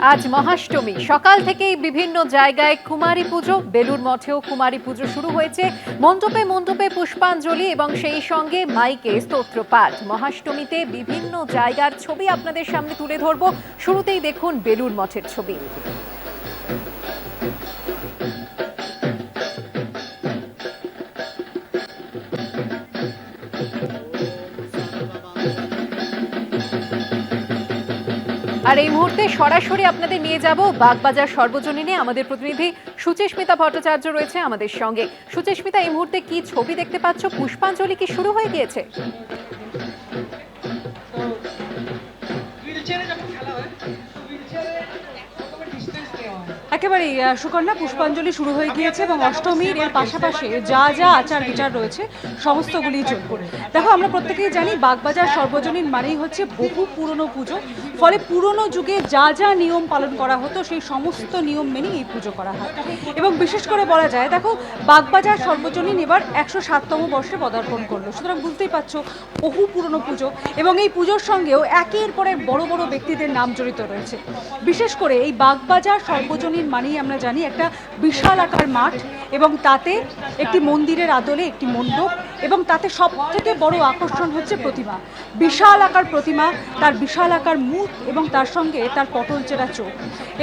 আজ মহাষ্টমী। সকাল থেকেই বিভিন্ন জায়গায় কুমারী পুজো বেলুর মঠেও কুমারী পুজো শুরু হয়েছে। মণ্ডপে মণ্ডপে পুষ্পাঞ্জলি এবং সেই সঙ্গে মাইকে স্তোত্র পাঠ মহাষ্টমীতে বিভিন্ন জায়গার ছবি আপনাদের সামনে তুলে ধরব। শুরুতেই দেখুন বেলুর মঠের ছবি। আর এই মুহূর্তে সরাসরি আপনাদের নিয়ে যাব বাগবাজার সর্বজনীনে। আমাদের প্রতিনিধি সুচেস্মিতা ভট্টাচার্য রয়েছে আমাদের সঙ্গে। সুচেস্মিতা এই মুহূর্তে কি ছবি দেখতে পাচ্ছ? পুষ্পাঞ্জলি কি শুরু হয়ে গিয়েছে? একেবারেই সুকন্যা, পুষ্পাঞ্জলি শুরু হয়ে গিয়েছে এবং অষ্টমীর এর পাশাপাশি যা যা আচার বিচার রয়েছে, সমস্তগুলি চলবে দেখো, আমরা প্রত্যেকেই জানি বাগবাজার সর্বজনীন মানেই হচ্ছে বহু পুরনো পুজো। ফলে পুরনো যুগে যা যা নিয়ম পালন করা হতো, সেই সমস্ত নিয়ম মেনেই এই পুজো করা হয়। এবং বিশেষ করে বলা যায়, দেখো, বাগবাজার সর্বজনীন এবার একশো সাততম বর্ষে পদার্পণ করল। সুতরাং বুঝতেই পারছ, বহু পুরনো পুজো এবং এই পুজোর সঙ্গেও একের পরে বড় বড় ব্যক্তিদের নাম জড়িত রয়েছে। বিশেষ করে এই বাগবাজার সর্বজনীন মানেই আমরা জানি একটা বিশাল আকার মাঠ এবং তাতে একটি মন্দিরের আদলে একটি মণ্ডপ এবং তাতে সব থেকে বড় আকর্ষণ হচ্ছে প্রতিমা। বিশাল আকার প্রতিমা, তার বিশাল আকার মুখ এবং তার সঙ্গে তার পটল চেরা চোখ।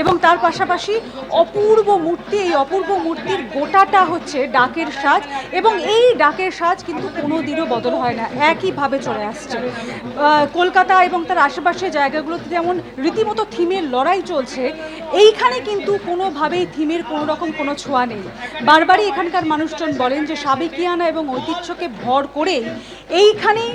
এবং তার পাশাপাশি অপূর্ব মূর্তি, এই অপূর্ব মূর্তির গোটাটা হচ্ছে ডাকের সাজ এবং এই ডাকের সাজ কিন্তু কোনো দিনও বদল হয় না, একইভাবে চলে আসছে। কলকাতা এবং তার আশেপাশের জায়গাগুলোতে যেমন রীতিমতো থিমের লড়াই চলছে, এইখানে কিন্তু কোনোভাবেই থিমের কোনো রকম কোনো ছোঁয়া নেই। বারবারই এখানকার মানুষজন বলেন যে সাবেকিয়ানা এবং ঐতিহ্যকে ভর করেই এইখানেই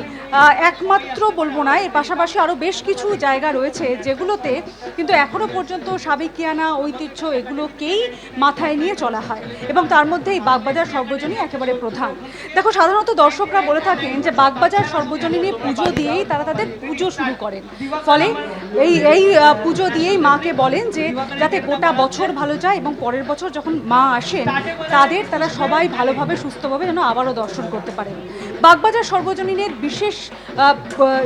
একমাত্র বলব না, এর পাশাপাশি আরও বেশ কিছু জায়গা রয়েছে, যেগুলোতে কিন্তু এখনও পর্যন্ত সাবেকিয়ানা, ঐতিহ্য এগুলোকেই মাথায় নিয়ে চলা হয় এবং তার মধ্যে এই বাগবাজার সর্বজনী একেবারে প্রধান। দেখো, সাধারণত দর্শকরা বলে থাকেন যে বাগবাজার সর্বজনীনে পুজো দিয়েই তারা তাদের পুজো শুরু করেন। ফলে এই এই পুজো দিয়েই মাকে বলেন যে যাতে গোটা বছর ভালো যায় এবং পরের বছর যখন মা আসেন, তাদের তারা সবাই ভালোভাবে, সুস্থভাবে যেন আবারও দর্শন করতে পারেন। বাগবাজার সর্বজনীনের বিশেষ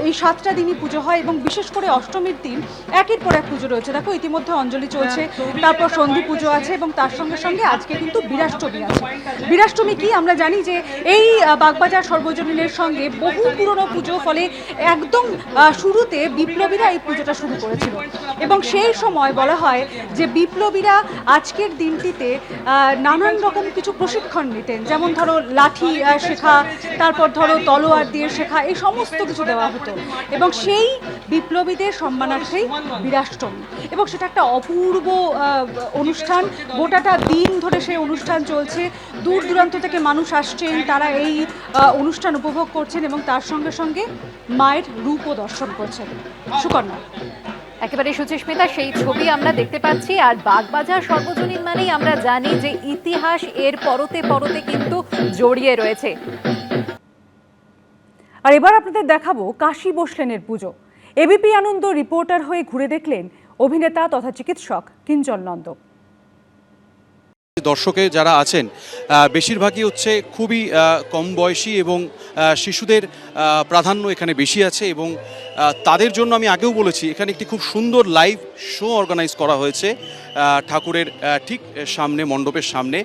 এই সাতটা দিনই পুজো হয় এবং বিশেষ করে অষ্টমীর দিন একের পর এক পুজো রয়েছে। দেখো, ইতিমধ্যে অঞ্জলি চলছে, তারপর সন্ধি পুজো আছে এবং তার সঙ্গে সঙ্গে আজকে কিন্তু বিরাষ্টমী আছে। বিরাষ্টমী কি? আমরা জানি যে এই বাগবাজার সর্বজনীনের সঙ্গে বহু পুরনো পুজো, ফলে একদম শুরুতে বিপ্লবীরা এই পুজোটা শুরু করেছিল। এবং সেই সময় বলা হয় যে বিপ্লবীরা আজকের দিনটিতে নানান রকম কিছু প্রশিক্ষণ নিতেন। যেমন ধরো লাঠি শেখা, তারপর ধরো তলোয়ার দিয়ে শেখা, এই সমস্ত কিছু দেওয়া হতো। এবং সেই বিপ্লবীদের সম্মানার্থেই বিরাষ্টমী এবং সেটা একটা অপূর্ব অনুষ্ঠান। গোটাটা দিন ধরে সেই অনুষ্ঠান চলছে। দূর দূরান্ত থেকে মানুষ আসছেন, তারা এই অনুষ্ঠান উপভোগ করছেন এবং তার সঙ্গে সঙ্গে মায়ের রূপও দর্শন করছেন। সুকন্যা। একেবারে সুচিস্মিতা, সেই ছবি আমরা দেখতে পাচ্ছি। আর বাগবাজার সর্বজনীন মানেই আমরা জানি যে ইতিহাস এর পরতে পরতে কিন্তু জড়িয়ে রয়েছে। আর এবার আপনাদের দেখাবো কাশী বসলেনের পুজো। এবিপি আনন্দ রিপোর্টার হয়ে ঘুরে দেখলেন অভিনেতা তথা চিকিৎসক কিঞ্জল নন্দ। দর্শকে যারা আছেন বেশিরভাগই হচ্ছে খুবই কম বয়সী এবং শিশুদের প্রাধান্য এখানে বেশি আছে এবং তাদের জন্য আমি আগেও বলেছি, এখানে একটি খুব সুন্দর লাইভ শো অর্গানাইজ করা হয়েছে ঠাকুরের ঠিক সামনে, মণ্ডপের সামনে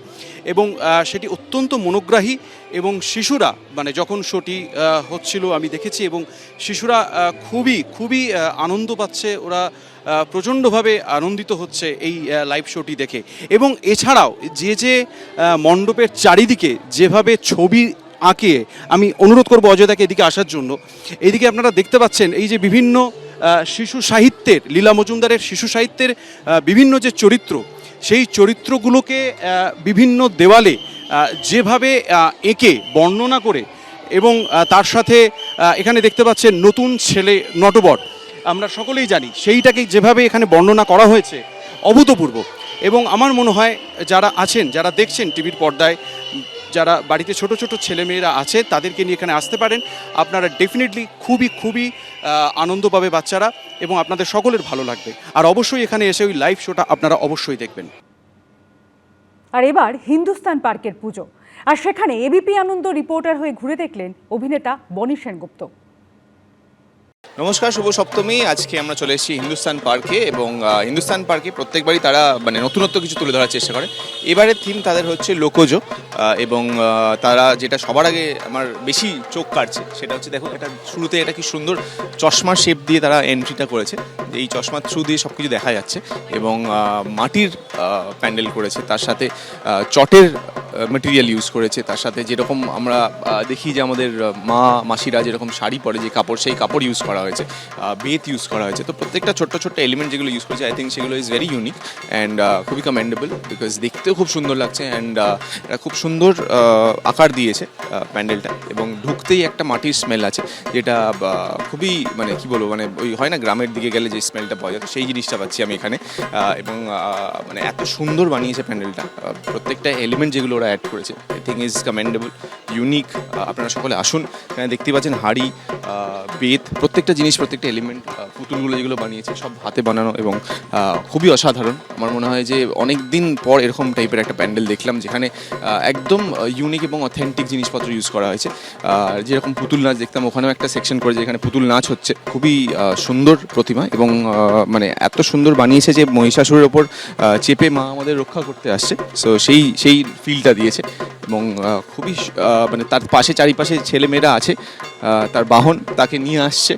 এবং সেটি অত্যন্ত মনোগ্রাহী এবং শিশুরা মানে যখন শোটি হচ্ছিল আমি দেখেছি এবং শিশুরা খুবই খুবই আনন্দ পাচ্ছে, ওরা প্রচণ্ডভাবে আনন্দিত হচ্ছে এই লাইভ শোটি দেখে। এবং এছাড়াও যে যে মণ্ডপের চারিদিকে যেভাবে ছবি আঁকে, আমি অনুরোধ করব অজয়দাকে এদিকে আসার জন্য। এইদিকে আপনারা দেখতে পাচ্ছেন এই যে বিভিন্ন শিশু সাহিত্যের, লীলা মজুমদারের শিশু সাহিত্যের বিভিন্ন যে চরিত্র, সেই চরিত্রগুলোকে বিভিন্ন দেওয়ালে যেভাবে এঁকে, বর্ণনা করে এবং তার সাথে এখানে দেখতে পাচ্ছেন নতুন ছেলে নটবর। আমরা সকলেই জানি সেইটাকে যেভাবে এখানে বর্ণনা করা হয়েছে অভূতপূর্ব। এবং আমার মনে হয় যারা আছেন, যারা দেখছেন টিভির পর্দায়, যারা বাড়িতে ছোট ছোট ছেলেমেয়েরা আছে, তাদেরকে নিয়ে এখানে আসতে পারেন। আপনারা ডেফিনেটলি খুবই খুবই আনন্দ পাবে বাচ্চারা এবং আপনাদের সকলের ভালো লাগবে। আর অবশ্যই এখানে এসে ওই লাইভ শোটা আপনারা অবশ্যই দেখবেন। আর এবার হিন্দুস্তান পার্কের পুজো। আর সেখানে এবিপি আনন্দ রিপোর্টার হয়ে ঘুরে দেখলেন অভিনেতা বনি সেনগুপ্ত। নমস্কার, শুভ সপ্তমী। আজকে আমরা চলে এসেছি হিন্দুস্তান পার্কে এবং হিন্দুস্তান পার্কে প্রত্যেকবারই তারা মানে নতুনত্ব কিছু তুলে ধরার চেষ্টা করে। এবারে থিম তাদের হচ্ছে লোকজ এবং তারা যেটা সবার আগে আমার বেশি চোখ কাটছে সেটা হচ্ছে, দেখো, এটা শুরুতে এটা কি সুন্দর চশমার শেপ দিয়ে তারা এন্ট্রিটা করেছে। এই চশমার থ্রু দিয়ে সব কিছু দেখা যাচ্ছে এবং মাটির প্যান্ডেল করেছে। তার সাথে চটের মেটেরিয়াল ইউজ করেছে, তার সাথে যেরকম আমরা দেখি যে আমাদের মা, মাসিরা যেরকম শাড়ি পরে যে কাপড়, সেই কাপড় ইউজ করা হয়েছে বেত ইউজ করা হয়েছে। তো প্রত্যেকটা ছোট্ট ছোট্ট এলিমেন্ট যেগুলো ইউজ করেছে আই থিঙ্ক সেগুলো ইজ ভেরি ইউনিক অ্যান্ড খুবই কমেন্ডেবল বিকজ দেখতেও খুব সুন্দর লাগছে অ্যান্ড এটা খুব সুন্দর আকার দিয়েছে প্যান্ডেলটা এবং ঢুকতেই একটা মাটির স্মেল আছে যেটা খুবই মানে কি বলব মানে ওই হয় না গ্রামের দিকে গেলে যে স্মেলটা পাওয়া যায় সেই জিনিসটা পাচ্ছি আমি এখানে এবং মানে এত সুন্দর বানিয়েছে প্যান্ডেলটা প্রত্যেকটা এলিমেন্ট যেগুলো ওরা অ্যাড করেছে। I think is commendable unique আপনারা সকলে আসুন। এখানে দেখতে পাচ্ছেন হাড়ি বেত, প্রত্যেকটা জিনিস, প্রত্যেকটা এলিমেন্ট পুতুলগুলো যেগুলো বানিয়েছে, সব হাতে বানানো এবং খুবই অসাধারণ। আমার মনে হয় যে অনেক দিন পর এরকম টাইপের একটা প্যান্ডেল দেখলাম, যেখানে একদম ইউনিক এবং অথেন্টিক জিনিসপত্র ইউজ করা হয়েছে। আর যেরকম পুতুল নাচ দেখতাম, ওখানেও একটা সেকশন করে যেখানে পুতুল নাচ হচ্ছে। খুবই সুন্দর প্রতিমা এবং মানে এত সুন্দর বানিয়েছে যে মহিষাসুরের ওপর চেপে মা আমাদের রক্ষা করতে আসছে। সো সেই সেই ফিলটা দিয়েছে এবং খুবই মানে তার পাশে, চারিপাশে ছেলে মেয়েরা আছে তার বাহন তাকে নিয়ে আসছে।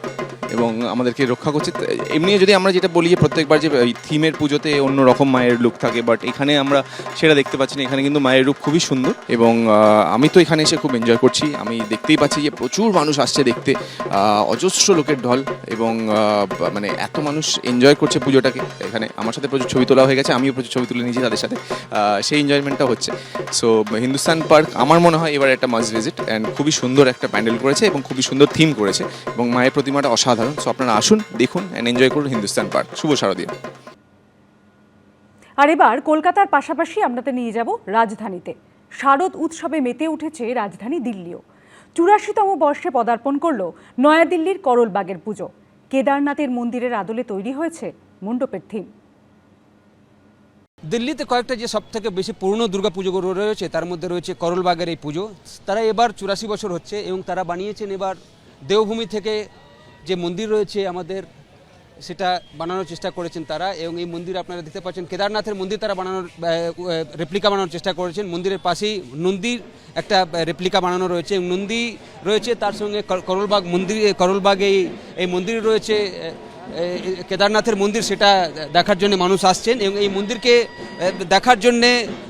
এবং আমাদেরকে রক্ষা করছে। এমনি যদি আমরা যেটা বলি যে প্রত্যেকবার যে থিমের পুজোতে অন্য রকম মায়ের লুক থাকে বাট এখানে আমরা সেটা দেখতে পাচ্ছি না। এখানে কিন্তু মায়ের রূপ খুবই সুন্দর এবং আমি তো এখানে এসে খুব এনজয় করছি। আমি দেখতেই পাচ্ছি যে প্রচুর মানুষ আসছে দেখতে। অজস্র লোকের ঢল এবং মানে এত মানুষ এনজয় করছে পুজোটাকে। এখানে আমার সাথে প্রচুর ছবি তোলা হয়ে গেছে, আমিও প্রচুর ছবি তুলে নিয়েছি তাদের সাথে। সেই এনজয়মেন্টটা হচ্ছে। সো হিন্দুস্তান পার্ক আমার মনে হয় এবার একটা মাস্ট ভিজিট অ্যান্ড খুবই সুন্দর একটা প্যান্ডেল করেছে এবং খুবই সুন্দর থিম করেছে এবং মায়ের প্রতিমাটা অসাধারণ। সো আপনারা আসুন দেখুন অ্যান্ড এনজয় করুন হিন্দুস্তান পার্ক শুভ শারদীয়। আর এবার কলকাতার পাশাপাশি আপনাদের নিয়ে যাব রাজধানীতে। শারদ উৎসবে মেতে উঠেছে রাজধানী দিল্লিও। চুরাশিতম বর্ষে পদার্পণ করল নয়াদিল্লির করলবাগের পুজো। কেদারনাথের মন্দিরের আদলে তৈরি হয়েছে মণ্ডপের থিম দিল্লিতে কয়েকটা যে সব থেকে বেশি পুরনো দুর্গা পুজোগুলো রয়েছে তার মধ্যে রয়েছে করলবাগের এই পুজো। তারা এবার চুরাশি বছর হচ্ছে এবং তারা বানিয়েছেন এবার দেওভূমি থেকে যে মন্দির রয়েছে আমাদের, সেটা বানানোর চেষ্টা করেছেন তারা এবং এই মন্দির আপনারা দেখতে পাচ্ছেন, কেদারনাথের মন্দির তারা বানানোর রেপ্লিকা বানানোর চেষ্টা করেছেন। মন্দিরের পাশেই নন্দীর একটা রেপ্লিকা বানানো রয়েছে নন্দী রয়েছে, তার সঙ্গে করলবাগ মন্দির করলবাগে এই এই মন্দির রয়েছে কেদারনাথের মন্দির, সেটা দেখার জন্য মানুষ আসছেন এবং এই মন্দিরকে দেখার জন্যে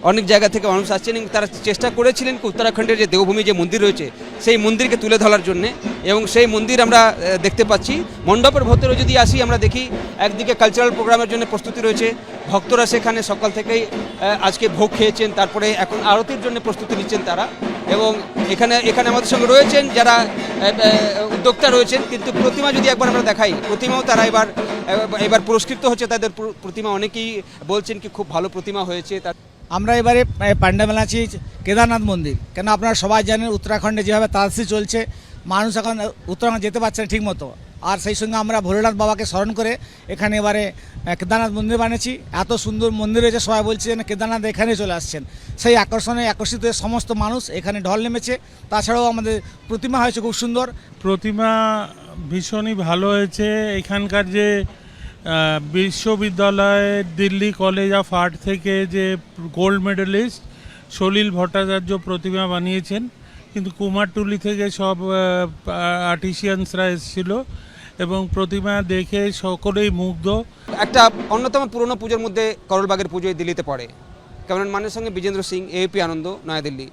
অনেক জায়গা থেকে মানুষ আসছেন এবং তারা চেষ্টা করেছিলেন উত্তরাখণ্ডের যে দেবভূমি যে মন্দির রয়েছে সেই মন্দিরকে তুলে ধরার জন্য এবং সেই মন্দির আমরা দেখতে পাচ্ছি। মণ্ডপের ভেতরে যদি আসি, আমরা দেখি একদিকে কালচারাল প্রোগ্রামের জন্য প্রস্তুতি রয়েছে। ভক্তরা সেখানে সকাল থেকেই আজকে ভোগ খেয়েছেন, তারপরে এখন আরতির জন্য প্রস্তুতি নিচ্ছেন তারা। এবং এখানে এখানে আমাদের সঙ্গে রয়েছেন যারা উদ্যোক্তা রয়েছেন, কিন্তু প্রতিমা যদি একবার আমরা দেখাই, প্রতিমাও তারা এবার এবার পুরস্কৃত হচ্ছে। তাদের প্রতিমা অনেকেই বলছেন কি, খুব ভালো প্রতিমা হয়েছে। তার আমরা এবারে পান্ডা বানাচ্ছি কেদারনাথ মন্দির। কেন আপনারা সবাই জানেন উত্তরাখণ্ডে যেভাবে তালসি চলছে, মানুষ এখন উত্তরাখণ্ড যেতে পারছে না ঠিক মতো। আর সেই সঙ্গে আমরা ভোলেনাথ বাবাকে স্মরণ করে এখানে এবারে কেদারনাথ মন্দির বানিয়েছি। এত সুন্দর মন্দির রয়েছে, সবাই বলছে যেন কেদারনাথ এখানে চলে আসছেন। সেই আকর্ষণে আকর্ষিত সমস্ত মানুষ এখানে ঢল নেমেছে। তাছাড়াও আমাদের প্রতিমা হয়েছে খুব সুন্দর। প্রতিমা ভীষণই ভালো হয়েছে। এখানকার যে বিশ্ববিদ্যালয়, দিল্লি কলেজ অফ আর্ট থেকে যে গোল্ড মেডেলিস্ট সলিল ভট্টাচার্য প্রতিমা বানিয়েছেন, কিন্তু কুমারটুলি থেকে সব আর্টিসিয়ানসরা এসেছিল এবং প্রতিমা দেখে সকলেই মুগ্ধ। একটা অন্যতম পুরনো পুজোর মধ্যে করলবাগের পুজোয় দিল্লিতে পড়ে। ক্যামেরান মানের সঙ্গে বিজেন্দ্র সিং এপি আনন্দ, নয়াদিল্লি।